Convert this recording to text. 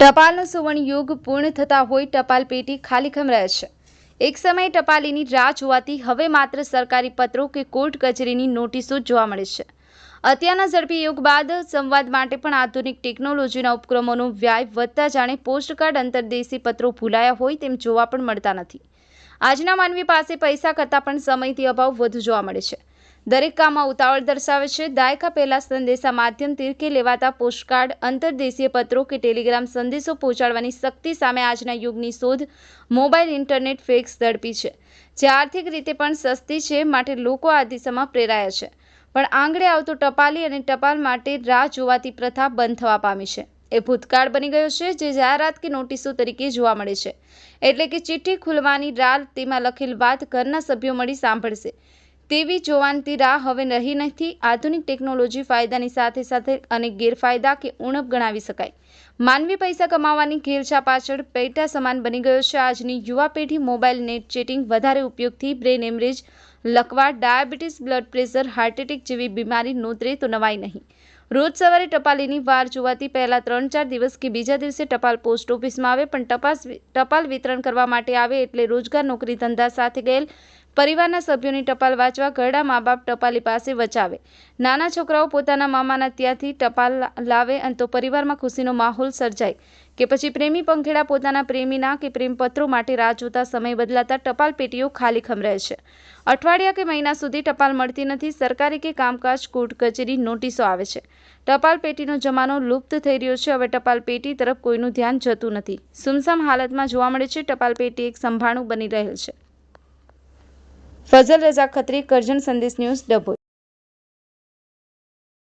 ટપાલનો સુવર્ણ યુગ પૂર્ણ થતા હોય ટપાલ પેટી ખાલીખમ રહે છે. એક સમયે ટપાલીની રાહ જોવાથી હવે માત્ર સરકારી પત્રો કે કોર્ટ કચેરીની નોટિસો જોવા મળે છે. અત્યારના ઝડપી યુગ બાદ સંવાદ માટે પણ આધુનિક ટેકનોલોજીના ઉપક્રમોનો વ્યાય વધતા જાણે પોસ્ટકાર્ડ અંતરદેશી પત્રો ભૂલાયા હોય તેમ જોવા પણ મળતા નથી. આજના માનવી પાસે પૈસા કરતાં પણ સમયથી અભાવ વધુ જોવા મળે છે. દરેક કામમાં ઉતાવળ દર્શાવે છે. દાયકા પહેલા સંદેશા માધ્યમથી કે લેવાતા પોસ્ટકાર્ડ, અંતરદેશીય પત્રો કે ટેલિગ્રામ સંદેશો પહોંચાડવાની શક્તિ સામે આજના યુગની શોધ મોબાઈલ ઇન્ટરનેટ ફેક્સ ઝડપી છે, જે આર્થિક રીતે પણ સસ્તી છે, માટે લોકો આ દિશામાં પ્રેરાયા છે. પણ આંગળે આવતો ટપાલી અને ટપાલ માટે રાહ જોવાતી પ્રથા બંધ થવા પામી છે. એ ભૂતકાળ બની ગયો છે, જે જાહેરાત કે નોટિસો તરીકે જોવા મળે છે. એટલે કે ચિઠ્ઠી ખુલવાની રાહ તેમાં લખેલ વાત ઘરના સભ્યો મળી સાંભળશે. તેવી જોવાનતી રાહ હવે રહી નથી. આધુનિક ટેકનોલોજી ફાયદાની સાથે સાથે અનેક ગેરફાયદા કે ઉણપ ગણાવી શકાય. માનવી પૈસા કમાવાની ઘેલછા પાછળ પેટા સમાન બની ગયો છે. આજની યુવા પેઢી મોબાઈલ નેટ ચેટિંગ વધારે ઉપયોગથી brain haemorrhage લકવા, diabetes, blood pressure, heart attack જેવી બીમારી નોતરે તો નવાય નહીં. રોજ સવારે ટપાલીની વાર જોવાથી પહેલા ત્રણ ચાર દિવસ કે બીજા દિવસે ટપાલ પોસ્ટ ઓફિસમાં આવે, પણ ટપાસ ટપાલ વિતરણ કરવા માટે આવે એટલે રોજગાર નોકરી ધંધા સાથે ગયેલ પરિવારના સભ્યોની ટપાલ વાંચવા ઘરડા મા બાપ ટપાલી પાસે વચાવે. નાના છોકરાઓ પોતાના મામાના ત્યાંથી ટપાલ લાવે અને તો પરિવારમાં ખુશીનો માહોલ સર્જાય. કે પછી પ્રેમી પંખેડા પોતાના પ્રેમીના કે પ્રેમપત્રો માટે રાહ જોતા સમય બદલાતા ટપાલ પેટીઓ ખાલી ખમ રહે છે. અઠવાડિયા કે મહિના સુધી ટપાલ મળતી નથી, સરકારી કે કામકાજ કોર્ટ કચેરી નોટિસો આવે છે. ટપાલ પેટીનો જમાનો લુપ્ત થઈ રહ્યો છે, હવે ટપાલ પેટી તરફ કોઈનું ધ્યાન જતું નથી. સુમસામ હાલતમાં જોવા મળે છે, ટપાલ પેટી એક સંભાણું બની રહેલ છે. ફઝલ રઝા ખત્રી કરજણ સંદેશ ન્યૂઝ ડભોઈ.